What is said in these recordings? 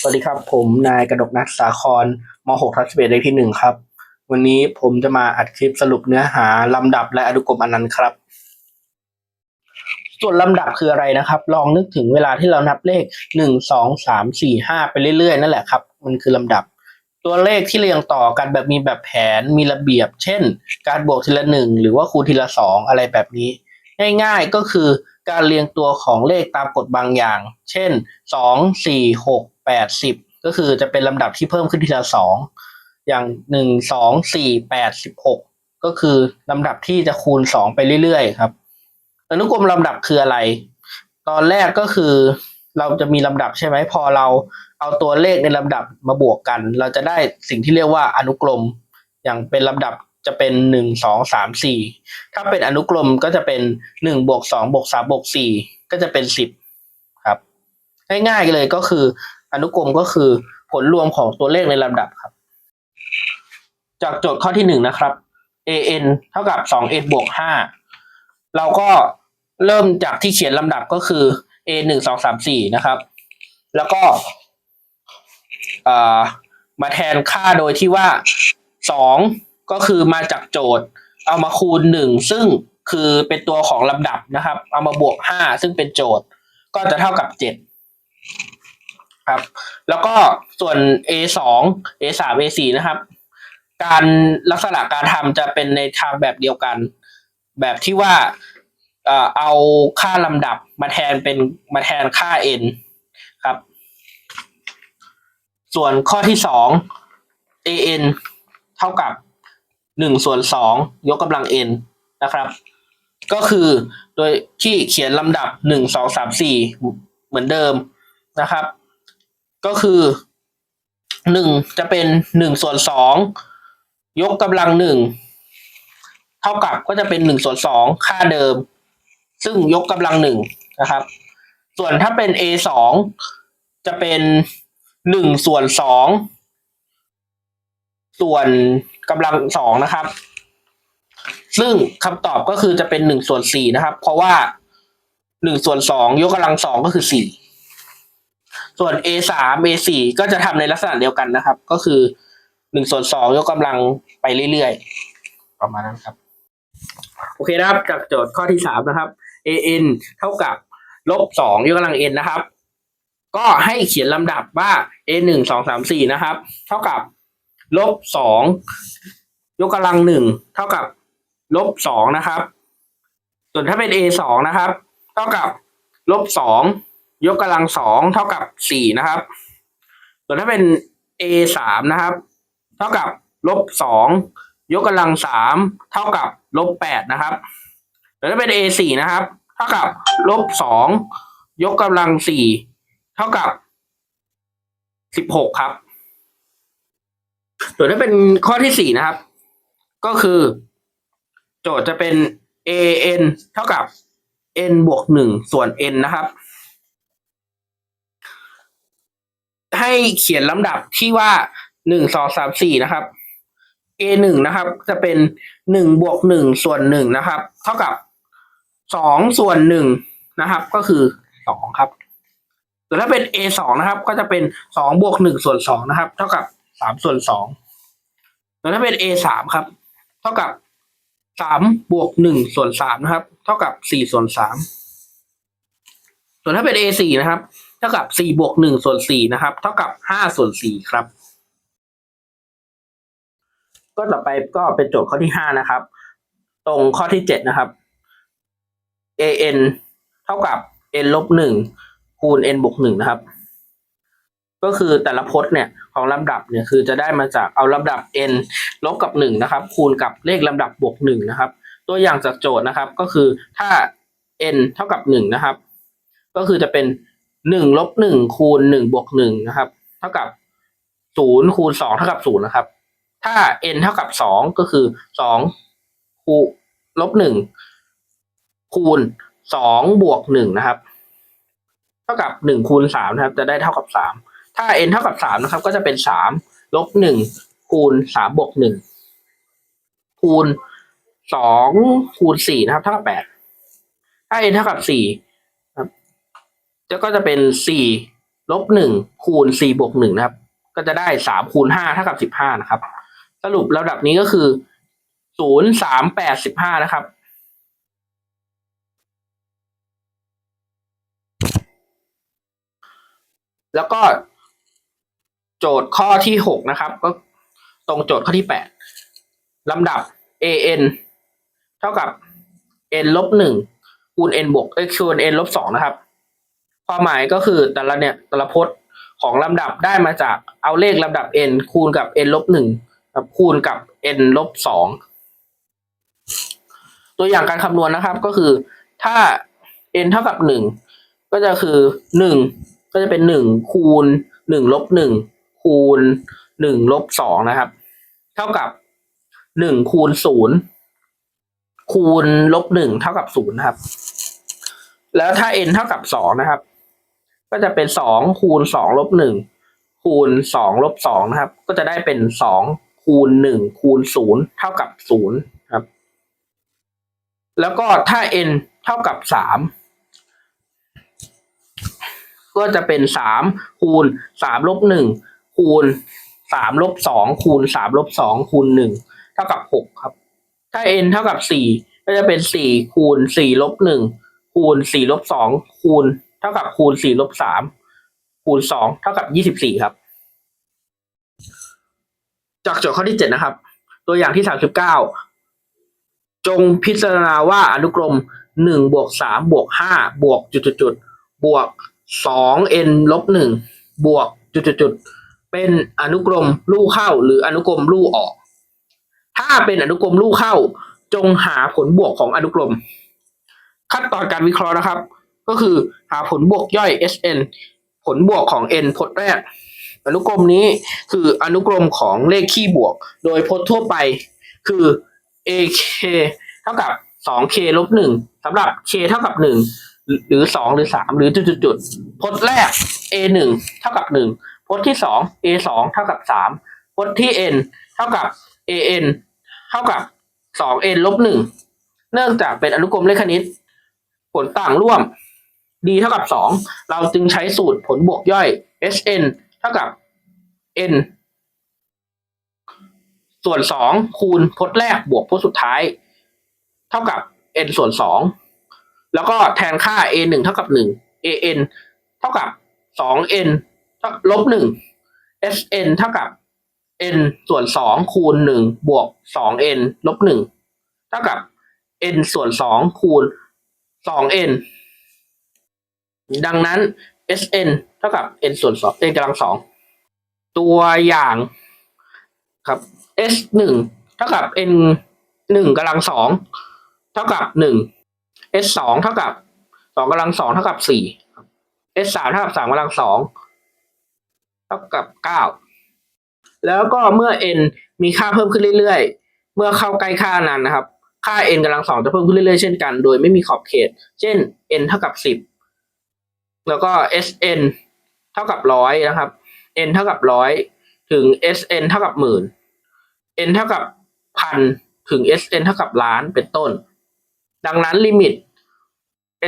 สวัสดีครับ ผมนายกระดกนัทสาครม .6 ทัศเบเลขที่หนึ่งครับ วันนี้ผมจะมาอัดคลิปสรุปเนื้อหาลำดับและอนุกรมอนันต์ครับ ส่วนลำดับคืออะไรนะครับ ลองนึกถึงเวลาที่เรานับเลขหนึ่งสองสามสี่ห้าไปเรื่อยๆ นั่นแหละครับ มันคือลำดับ ตัวเลขที่เรียงต่อกันแบบมีแบบแผนมีระเบียบ เช่น การบวกทีละหนึ่งหรือว่าคูณทีละสองอะไรแบบนี้ ง่ายๆก็คือการเรียงตัวของเลขตามกฎบางอย่าง เช่นสองสี่หก แปดสิบก็คือจะเป็นลำดับที่เพิ่มขึ้นทีละสองอย่างหนึ่งสองสี่แปดสิบหกก็คือลำดับที่จะคูณสองไปเรื่อยๆครับอนุกรมลำดับคืออะไร ตอนแรกก็คือเราจะมีลำดับใช่ไหมพอเราเอาตัวเลขในลำดับมาบวกกัน เราจะได้สิ่งที่เรียกว่าอนุกรม อย่างเป็นลำดับจะเป็นหนึ่งสองสามสี่ถ้าเป็นอนุกรมก็จะเป็นหนึ่งบวกสองบวกสามบวกสี่ก็จะเป็นสิบครับ ง่ายๆเลยก็คือ อนุกรมก็คือผลรวมของตัวเลขในลำดับครับ จากโจทย์ข้อที่หนึ่งนะครับ an เท่ากับสอง n บวกห้าเราก็เริ่มจากที่เขียนลำดับก็คือ a หนึ่งสองสามสี่นะครับ แล้วก็มาแทนค่าโดยที่ว่าสองก็คือมาจากโจทย์ เอามาคูณหนึ่งซึ่งคือเป็นตัวของลำดับนะครับ เอามาบวกห้าซึ่งเป็นโจทย์ ก็จะเท่ากับเจ็ด ครับ แล้วก็ส่วน a สอง a สาม a สี่นะครับ การลักษณะการทำจะเป็นในทางแบบเดียวกัน แบบที่ว่าเอ่อเอาค่าลำดับมาแทนเป็นมาแทนค่า n ครับ ส่วนข้อที่สอง an เท่ากับหนึ่งส่วนสองยกกำลัง n นะครับ ก็คือโดยที่เขียนลำดับหนึ่งสองสามสี่เหมือนเดิมนะครับ ก็คือหนึ่งจะเป็นหนึ่งส่วนสองยกกำลังหนึ่งเท่ากับก็จะเป็นหนึ่งส่วนสองค่าเดิม ซึ่งยกกำลังหนึ่งนะครับ ส่วนถ้าเป็น a สองจะเป็นหนึ่งส่วนสองส่วนกำลังสองนะครับ ซึ่งคำตอบก็คือจะเป็นหนึ่งส่วนสี่นะครับ เพราะว่าหนึ่งส่วนสองยกกำลังสองก็คือสี่ ส่วน a สาม a สี่ก็จะทำในลักษณะเดียวกันนะครับ ก็คือหนึ่งส่วนสองยกกำลังไปเรื่อยๆ ประมาณนั้นครับ โอเคนะครับ จากโจทย์ข้อที่สามนะครับ an เท่ากับลบสองยกกำลัง n นะครับ ก็ให้เขียนลำดับว่า a หนึ่งสองสามสี่นะครับ เท่ากับลบสองยกกำลังหนึ่งเท่ากับลบสองนะครับ ส่วนถ้าเป็น a สองนะครับ เท่ากับลบสอง ยกกำลังสองเท่ากับสี่นะครับส่วนถ้าเป็น a สามนะครับ เท่ากับลบสองยกกำลังสามเท่ากับลบแปดนะครับส่วนถ้าเป็น a สี่นะครับ เท่ากับลบสองยกกำลังสี่เท่ากับสิบหกครับส่วนถ้าเป็นข้อที่สี่นะครับ ก็คือ โจทย์จะเป็น a n เท่ากับ n บวกหนึ่งส่วน n นะครับ ให้เขียนลำดับที่ว่าหนึ่งสองสามสี่นะครับ a หนึ่งนะครับ จะเป็นหนึ่งบวกหนึ่งส่วนหนึ่งนะครับ เท่ากับสองส่วนหนึ่งนะครับ ก็คือสองครับส่วนถ้าเป็น a สองนะครับ ก็จะเป็นสองบวกหนึ่งส่วนสองนะครับ เท่ากับสามส่วนสองส่วนถ้าเป็น a สามครับ เท่ากับสามบวกหนึ่งส่วนสามนะครับ เท่ากับสี่ส่วนสามส่วนถ้าเป็น a สี่นะครับ เท่ากับสี่บวกหนึ่งส่วนสี่นะครับ เท่ากับห้าส่วนสี่ครับ ก็ต่อไปก็เป็นโจทย์ข้อที่ห้านะครับ ตรงข้อที่เจ็ดนะครับ an เท่ากับ n ลบหนึ่งคูณ n บวกหนึ่งนะครับ ก็คือแต่ละพจน์เนี่ยของลำดับเนี่ยคือจะได้มาจากเอาลำดับ n ลบกับหนึ่งนะครับ คูณกับเลขลำดับบวกหนึ่งนะครับ ตัวอย่างจากโจทย์นะครับก็คือถ้า n เท่ากับหนึ่งนะครับ ก็คือจะเป็น หนึ่งลบหนึ่งคูณหนึ่งบวกหนึ่งนะครับ เท่ากับศูนย์คูณสองเท่ากับศูนย์นะครับ ถ้า n เท่ากับสองก็คือสองคูลบหนึ่งคูณสองบวกหนึ่งนะครับ เท่ากับหนึ่งคูณสามนะครับ จะได้เท่ากับสามถ้า n เท่ากับสามนะครับ ก็จะเป็นสามลบหนึ่งคูณสามบวกหนึ่งคูณสองคูณสี่นะครับ เท่ากับแปดถ้า n เท่ากับสี่ ก็จะเป็นสี่ลบหนึ่งคูณสี่บวกหนึ่งนะครับ ก็จะได้สามคูณห้าเท่ากับสิบห้านะครับ สรุประดับนี้ก็คือศูนย์สามแปดสิบห้านะครับแล้วก็โจทย์ข้อที่หกนะครับ ก็ตรงโจทย์ข้อที่แปดลำดับ an เท่ากับ n ลบหนึ่งคูณ n บวกเอ้ยคูณ n ลบสองนะครับ ความหมายก็คือแต่ละเนี่ยแต่ละพจน์ของลำดับได้มาจากเอาเลขลำดับ n คูณกับ n ลบหนึ่งคูณกับ n ลบสองตัวอย่างการคำนวณนะครับก็คือถ้า n เท่ากับหนึ่งก็จะคือหนึ่งก็จะเป็นหนึ่งคูณหนึ่งลบหนึ่งคูณหนึ่งลบสองนะครับ เท่ากับหนึ่งคูณศูนย์คูณลบหนึ่งเท่ากับศูนย์นะครับ แล้วถ้า n เท่ากับสองนะครับ ก็จะเป็นสองคูณสองลบหนึ่งคูณสองลบสองนะครับ ก็จะได้เป็นสองคูณหนึ่งคูณศูนย์เท่ากับศูนย์ครับ แล้วก็ถ้า n เท่ากับสามก็จะเป็นสามคูณสามลบหนึ่งคูณสามลบสองคูณสามลบสองคูณหนึ่งเท่ากับหกครับ ถ้า n เท่ากับสี่ก็จะเป็นสี่คูณสี่ลบหนึ่งคูณสี่ลบสองคูณ เท่ากับคูณสี่ลบสามคูณสองเท่ากับยี่สิบสี่ครับ จากโจทย์ข้อที่เจ็ดนะครับ ตัวอย่างที่สามสิบเก้าจงพิจารณาว่าอนุกรมหนึ่งบวกสามบวกห้าบวกจุดจุดจุดบวกสองเอ็นลบหนึ่งบวกจุดจุดจุดเป็นอนุกรมลู่เข้า หรืออนุกรมลู่ออก ถ้าเป็นอนุกรมลู่เข้า จงหาผลบวกของอนุกรม ขั้นตอนการวิเคราะห์นะครับ ก็คือหาผลบวกย่อย Sn ผลบวกของ n พจน์แรก อนุกรมนี้คืออนุกรมของเลขคี่บวก โดยพจน์ทั่วไปคือ ak เท่ากับ 2k ลบ1สำหรับ k เท่ากับ 1 หรือ 2 หรือ 3 หรือจุดๆๆพจน์แรก a 1 เท่ากับ 1พจน์ที่ 2 a 2 เท่ากับ 3พจน์ที่ n เท่ากับ an เท่ากับ 2n ลบ1เนื่องจากเป็นอนุกรมเลขคณิต ผลต่างร่วม d เท่ากับ 2 เราจึงใช้สูตรผลบวกย่อย sn เท่ากับ n ส่วน 2 คูณพจน์แรกบวกพจน์สุดท้าย เท่ากับ n ส่วน 2 แล้วก็แทนค่า a 1เท่ากับ 1 an เท่ากับ 2n ลบ 1 sn เท่ากับ n ส่วน 2 คูณ 1 บวก 2n ลบ 1 เท่ากับ n ส่วน 2 คูณ 2n ดังนั้น Sn เท่ากับ n ส่วนสอง n กำลังสองตัวอย่างครับ S หนึ่งเท่ากับ n หนึ่งกำลังสองเท่ากับหนึ่ง S สองเท่ากับสองกำลังสองเท่ากับสี่ S สามเท่ากับสามกำลังสองเท่ากับเก้าแล้วก็เมื่อ n มีค่าเพิ่มขึ้นเรื่อยๆ เมื่อเข้าใกล้ค่านั้นนะครับ ค่า n กำลังสองจะเพิ่มขึ้นเรื่อยๆ เช่นกัน โดยไม่มีขอบเขต เช่น n เท่ากับสิบ แล้วก็ sn เท่ากับร้อยนะครับ n เท่ากับร้อยถึง sn เท่ากับหมื่น n เท่ากับพันถึง sn เท่ากับล้านเป็นต้น ดังนั้นลิมิต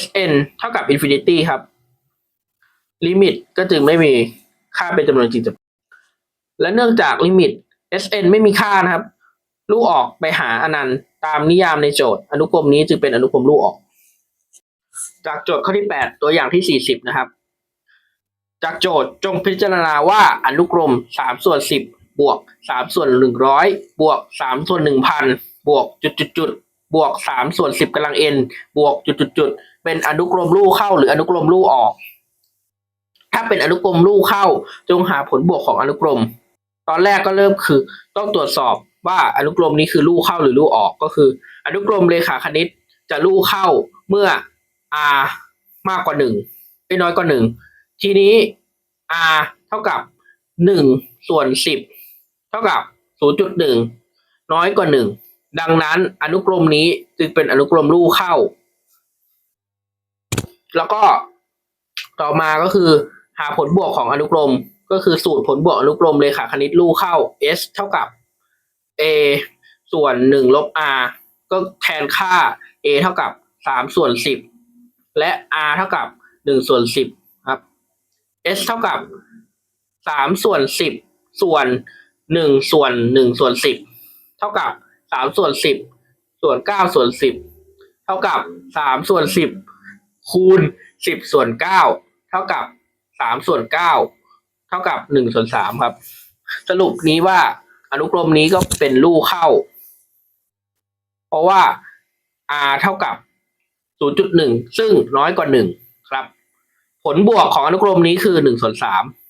sn เท่ากับ infinity ครับ ลิมิตก็จึงไม่มีค่าเป็นจำนวนจริงและเนื่องจากลิมิต sn ไม่มีค่านะครับ ลูกออกไปหาอนันต์ตามนิยามในโจทย์ อนุกรมนี้จึงเป็นอนุกรมลูกออก จากโจทย์ข้อที่แปดตัวอย่างที่สี่สิบนะครับ จากโจทย์จงพิจารณาว่าอนุกรมสามส่วนสิบบวกสามส่วนหนึ่งร้อยบวกสามส่วนหนึ่งพันบวกจุดจุดจุดบวกสามส่วนสิบกำลังเอ็นบวกจุดจุดจุดเป็นอนุกรมลู่เข้าหรืออนุกรมลู่ออก ถ้าเป็นอนุกรมลู่เข้า จงหาผลบวกของอนุกรม ตอนแรกก็เริ่มคือต้องตรวจสอบว่าอนุกรมนี้คือลู่เข้าหรือลู่ออกก็คือ อนุกรมเลขาคณิตจะลู่เข้าเมื่อ r มากกว่าหนึ่งไม่น้อยกว่าหนึ่งทีนี้ r เท่ากับหนึ่งส่วนสิบเท่ากับศูนย์จุดหนึ่งน้อยกว่าหนึ่งดังนั้นอนุกรมนี้จึงเป็นอนุกรมลู่เข้า แล้วก็ต่อมาก็คือหาผลบวกของอนุกรม ก็คือสูตรผลบวกอนุกรมเลขาคณิตลู่เข้า s เท่ากับ a ส่วนหนึ่งลบ r ก็แทนค่า a เท่ากับสามส่วนสิบ และ r เท่ากับหนึ่งส่วนสิบครับ s เท่ากับสามส่วนสิบส่วนหนึ่งส่วนหนึ่งส่วนสิบเท่ากับสามส่วนสิบส่วนเก้าส่วนสิบเท่ากับสามส่วนสิบคูณสิบส่วนเก้าเท่ากับสามส่วนเก้าเท่ากับหนึ่งส่วนสามครับ สรุปนี้ว่าอนุกรมนี้ก็เป็นลู่เข้า เพราะว่า r เท่ากับ 0.1 ซึ่งน้อยกว่า 1 ครับ ผลบวกของอนุกรมนี้คือ1ส่วน3